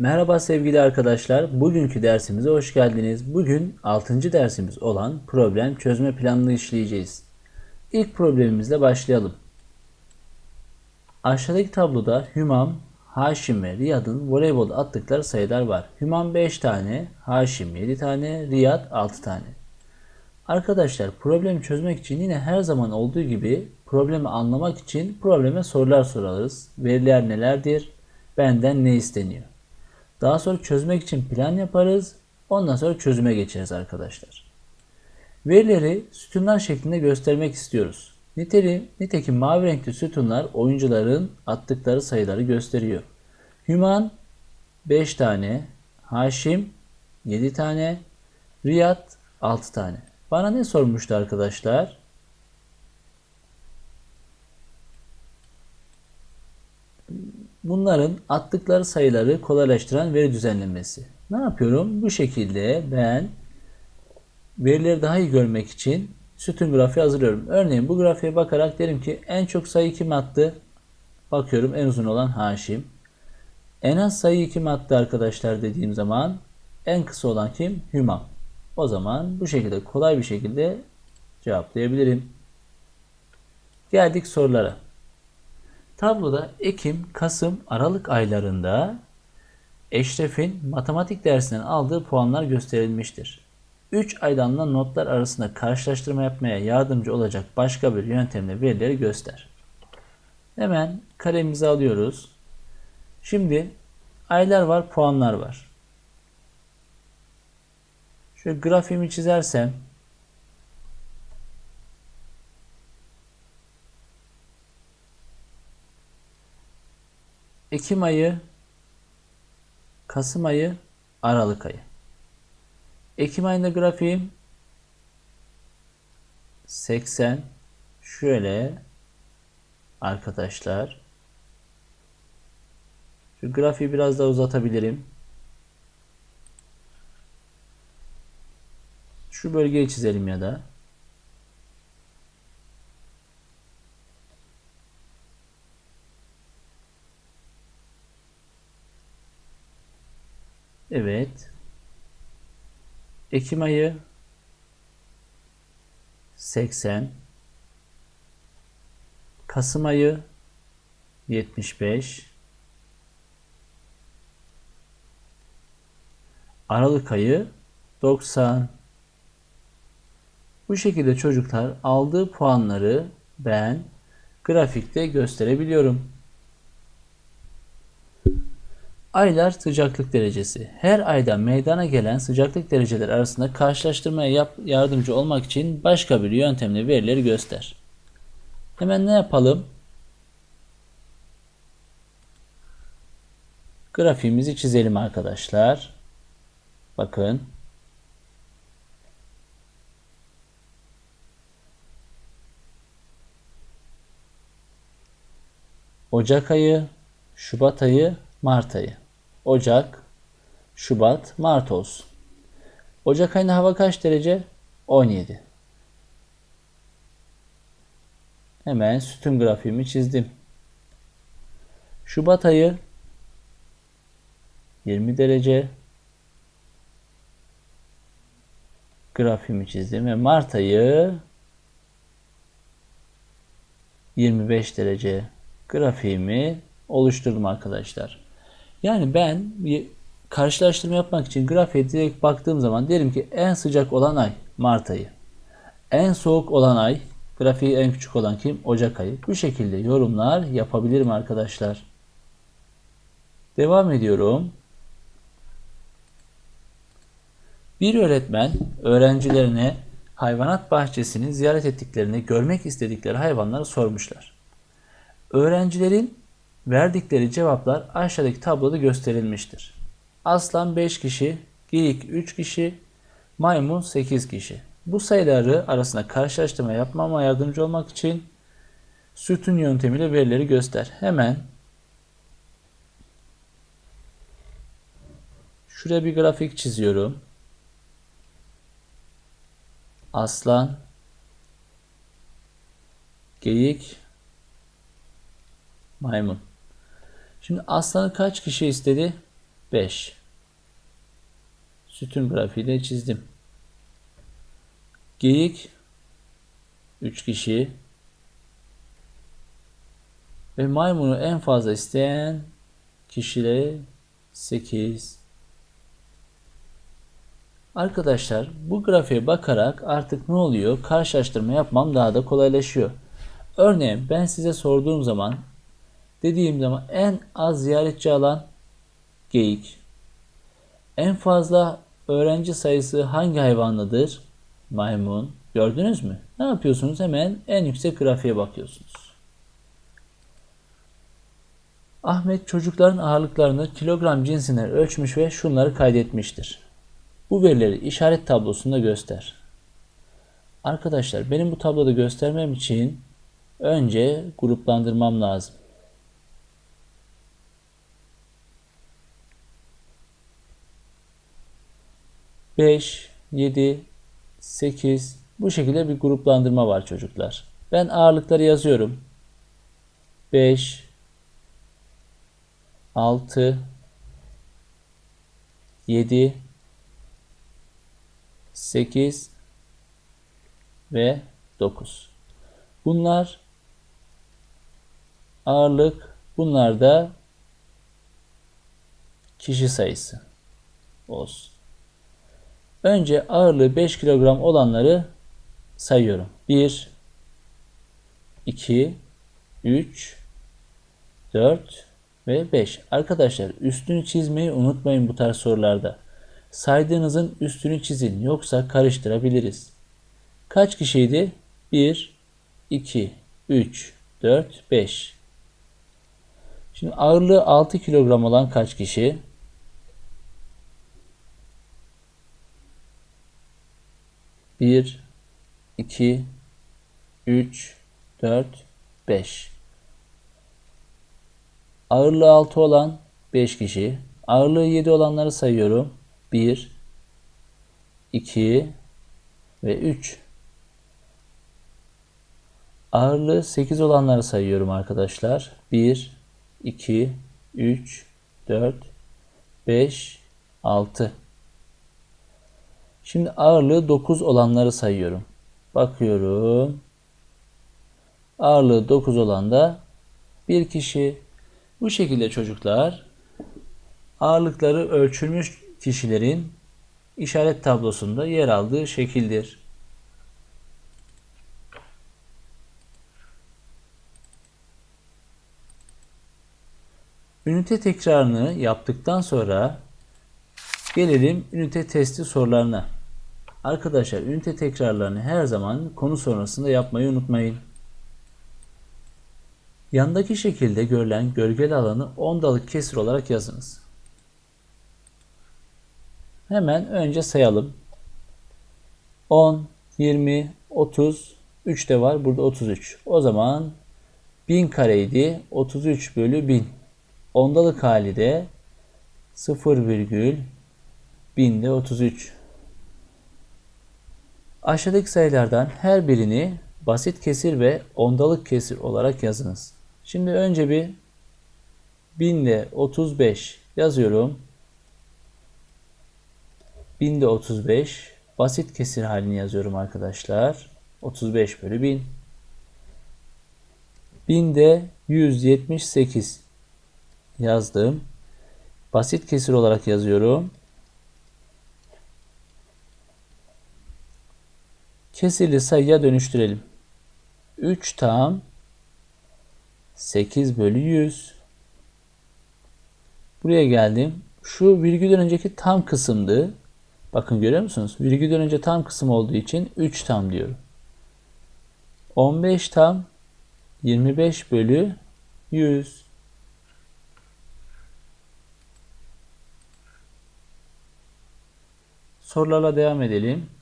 Merhaba sevgili arkadaşlar. Bugünkü dersimize hoş geldiniz. Bugün 6. dersimiz olan problem çözme planını işleyeceğiz. İlk problemimizle başlayalım. Aşağıdaki tabloda Hümam, Haşim ve Riyad'ın voleybol attıkları sayılar var. Hümam 5 tane, Haşim 7 tane, Riyad 6 tane. Arkadaşlar problemi çözmek için yine her zaman olduğu gibi problemi anlamak için probleme sorular sorarız. Veriler nelerdir? Benden ne isteniyor? Daha sonra çözmek için plan yaparız. Ondan sonra çözüme geçeriz arkadaşlar. Verileri sütunlar şeklinde göstermek istiyoruz. Nitekim, nitekim mavi renkli sütunlar oyuncuların attıkları sayıları gösteriyor. Hüman 5 tane, Haşim 7 tane, Riyad 6 tane. Bana ne sormuştu arkadaşlar? Bunların attıkları sayıları kolaylaştıran veri düzenlemesi. Ne yapıyorum? Bu şekilde ben verileri daha iyi görmek için sütun grafiği hazırlıyorum. Örneğin bu grafiğe bakarak derim ki en çok sayı kim attı? Bakıyorum en uzun olan Haşim. En az sayı kim attı arkadaşlar dediğim zaman en kısa olan kim? Hümam. O zaman bu şekilde kolay bir şekilde cevaplayabilirim. Geldik sorulara. Tabloda Ekim, Kasım, Aralık aylarında Eşref'in matematik dersinden aldığı puanlar gösterilmiştir. 3 aydan alınan notlar arasında karşılaştırma yapmaya yardımcı olacak başka bir yöntemle verileri göster. Hemen kalemizi alıyoruz. Şimdi aylar var, puanlar var. Şöyle grafiğimi çizersem Ekim ayı, Kasım ayı, Aralık ayı. Ekim ayında grafiğim 80 şöyle arkadaşlar şu grafiği biraz daha uzatabilirim. Şu bölgeyi çizelim ya da. Evet. Ekim ayı 80 Kasım ayı 75 Aralık ayı 90 Bu şekilde çocuklar aldığı puanları ben grafikte gösterebiliyorum. Aylar sıcaklık derecesi. Her ayda meydana gelen sıcaklık dereceleri arasında karşılaştırmaya yap, yardımcı olmak için başka bir yöntemle verileri göster. Hemen ne yapalım? Grafiğimizi çizelim arkadaşlar. Bakın. Ocak ayı, Şubat ayı, Mart ayı. Ocak, Şubat, Mart olsun. Ocak ayında hava kaç derece? 17. Hemen sütun grafiğimi çizdim. Şubat ayı 20 derece grafiğimi çizdim ve Mart ayı 25 derece grafiğimi oluşturdum arkadaşlar. Yani ben bir karşılaştırma yapmak için grafiğe direkt baktığım zaman derim ki en sıcak olan ay Mart ayı. En soğuk olan ay grafiği en küçük olan kim? Ocak ayı. Bu şekilde yorumlar yapabilirim arkadaşlar. Devam ediyorum. Bir öğretmen öğrencilerine hayvanat bahçesini ziyaret ettiklerini, görmek istedikleri hayvanları sormuşlar. Öğrencilerin verdikleri cevaplar aşağıdaki tabloda gösterilmiştir. Aslan 5 kişi, geyik 3 kişi, maymun 8 kişi. Bu sayıları arasında karşılaştırma yapmama yardımcı olmak için sütun yöntemiyle verileri göster. Hemen şuraya bir grafik çiziyorum. Aslan, geyik, maymun. Şimdi aslanı kaç kişi istedi? 5. Sütun grafiği de çizdim. Geyik 3 kişi ve maymunu en fazla isteyen kişileri 8. Arkadaşlar bu grafiğe bakarak artık ne oluyor? Karşılaştırma yapmam daha da kolaylaşıyor. Örneğin ben size sorduğum zaman dediğim zaman en az ziyaretçi alan geyik. En fazla öğrenci sayısı hangi hayvanlıdır? Maymun. Gördünüz mü? Ne yapıyorsunuz? Hemen en yüksek grafiğe bakıyorsunuz. Ahmet çocukların ağırlıklarını kilogram cinsinden ölçmüş ve şunları kaydetmiştir. Bu verileri işaret tablosunda göster. Arkadaşlar benim bu tabloda göstermem için önce gruplandırmam lazım. Beş, yedi, sekiz bu şekilde bir gruplandırma var çocuklar. Ben ağırlıkları yazıyorum. 5 6 7 8 ve 9. Bunlar ağırlık, bunlar da kişi sayısı olsun. Önce ağırlığı 5 kilogram olanları sayıyorum. 1 2 3 4 ve 5. Arkadaşlar üstünü çizmeyi unutmayın bu tarz sorularda. Saydığınızın üstünü çizin yoksa karıştırabiliriz. Kaç kişiydi? 1 2 3 4 5. Şimdi ağırlığı 6 kilogram olan kaç kişi? 1, 2, 3, 4, 5. Ağırlığı 6 olan 5 kişi. Ağırlığı 7 olanları sayıyorum. 1, 2 ve 3. Ağırlığı 8 olanları sayıyorum arkadaşlar. 1, 2, 3, 4, 5, 6. Şimdi ağırlığı 9 olanları sayıyorum. Bakıyorum. Ağırlığı 9 olan da bir kişi. Bu şekilde çocuklar ağırlıkları ölçülmüş kişilerin işaret tablosunda yer aldığı şekildir. Ünite tekrarını yaptıktan sonra gelelim ünite testi sorularına. Arkadaşlar ünite tekrarlarını her zaman konu sonrasında yapmayı unutmayın. Yandaki şekilde görülen gölgeli alanı ondalık kesir olarak yazınız. Hemen önce sayalım. 10, 20, 30, 3 de var. Burada 33. O zaman 1000 kareydi. 33 bölü 1000. Ondalık hali de 0,1000'de 33. Aşağıdaki sayılardan her birini basit kesir ve ondalık kesir olarak yazınız. Şimdi önce bir 1000 ile 35 yazıyorum. 1000 ile 35 basit kesir halini yazıyorum arkadaşlar. 35 bölü 1000. 1000 de 178 yazdım. Basit kesir olarak yazıyorum. Kesirli sayıya dönüştürelim. 3 tam 8 bölü 100. Buraya geldim. Şu virgülden önceki tam kısımdı. Bakın görüyor musunuz? Virgülden önce tam kısım olduğu için 3 tam diyorum. 15 tam 25 bölü 100. Sorularla devam edelim.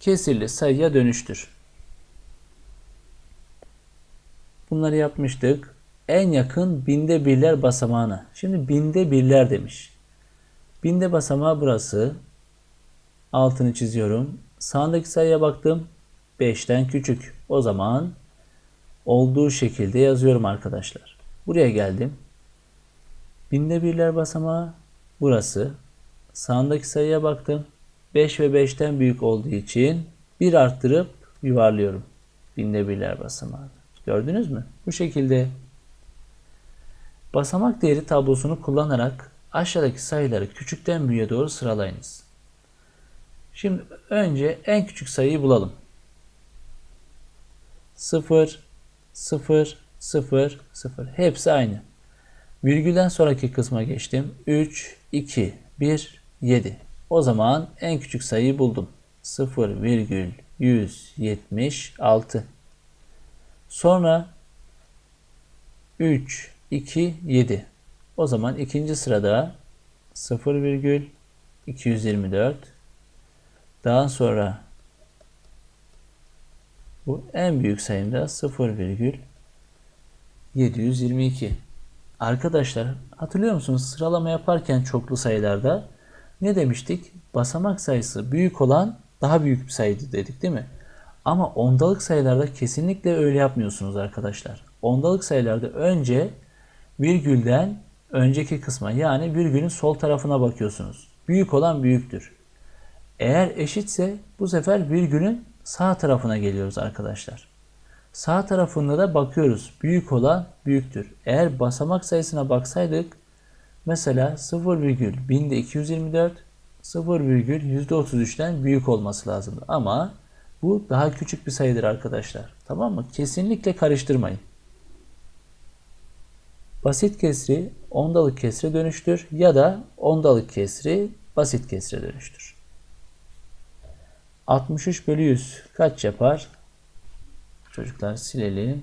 Kesirli sayıya dönüştür. Bunları yapmıştık. En yakın binde birler basamağına. Şimdi binde birler demiş. Binde basamağı burası. Altını çiziyorum. Sağındaki sayıya baktım. 5'ten küçük. O zaman olduğu şekilde yazıyorum arkadaşlar. Buraya geldim. Binde birler basamağı burası. Sağındaki sayıya baktım. 5 ve 5'ten büyük olduğu için 1 arttırıp yuvarlıyorum. Binde birler basamağı. Gördünüz mü? Bu şekilde basamak değeri tablosunu kullanarak aşağıdaki sayıları küçükten büyüğe doğru sıralayınız. Şimdi önce en küçük sayıyı bulalım. 0, 0, 0, 0. Hepsi aynı. Virgülden sonraki kısma geçtim. 3, 2, 1, 7. O zaman en küçük sayıyı buldum. 0,176. Sonra 3, 2, 7. O zaman ikinci sırada 0,224. Daha sonra bu en büyük sayımda 0,722. Arkadaşlar hatırlıyor musunuz? Sıralama yaparken çoklu sayılarda ne demiştik? Basamak sayısı büyük olan daha büyük bir sayıydı dedik değil mi? Ama ondalık sayılarda kesinlikle öyle yapmıyorsunuz arkadaşlar. Ondalık sayılarda önce virgülden önceki kısma yani virgülün sol tarafına bakıyorsunuz. Büyük olan büyüktür. Eğer eşitse bu sefer virgülün sağ tarafına geliyoruz arkadaşlar. Sağ tarafında da bakıyoruz. Büyük olan büyüktür. Eğer basamak sayısına baksaydık mesela 0,1000'de 224 0,%33'ten büyük olması lazımdı. Ama bu daha küçük bir sayıdır arkadaşlar. Tamam mı? Kesinlikle karıştırmayın. Basit kesri ondalık kesre dönüştür ya da ondalık kesri basit kesre dönüştür. 63 bölü 100 kaç yapar? Çocuklar silelim.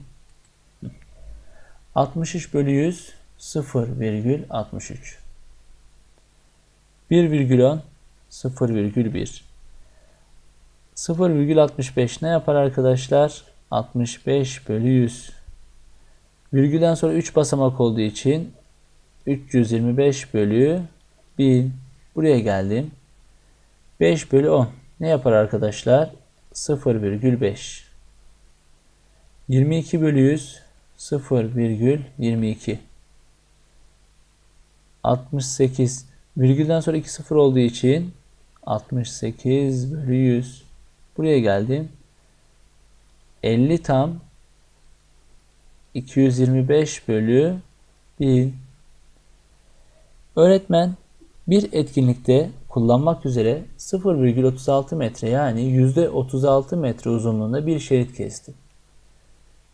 63 bölü 100 0,63 1,10 0,1 0,65 ne yapar arkadaşlar? 65 bölü 100 Virgülden sonra 3 basamak olduğu için 325 bölü 1000 buraya geldim. 5 bölü 10 ne yapar arkadaşlar? 0,5 22 bölü 100 0,22 68 virgülden sonra 2 sıfır olduğu için 68 bölü 100 buraya geldim 50 tam 225 bölü 1000 öğretmen bir etkinlikte kullanmak üzere 0,36 metre yani %36 metre uzunluğunda bir şerit kesti.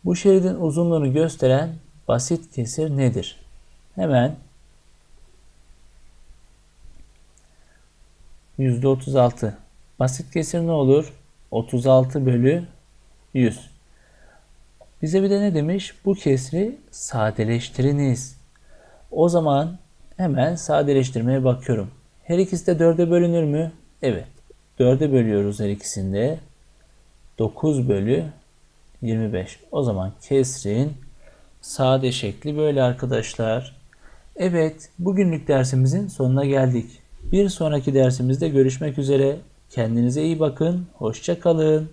Bu şeridin uzunluğunu gösteren basit kesir nedir? Hemen %36. Basit kesir ne olur? 36 bölü 100. Bize bir de ne demiş? Bu kesri sadeleştiriniz. O zaman hemen sadeleştirmeye bakıyorum. Her ikisi de 4'e bölünür mü? Evet. 4'e bölüyoruz her ikisinde. 9 bölü 25. O zaman kesrin sade şekli böyle arkadaşlar. Evet, bugünlük dersimizin sonuna geldik. Bir sonraki dersimizde görüşmek üzere. Kendinize iyi bakın. Hoşça kalın.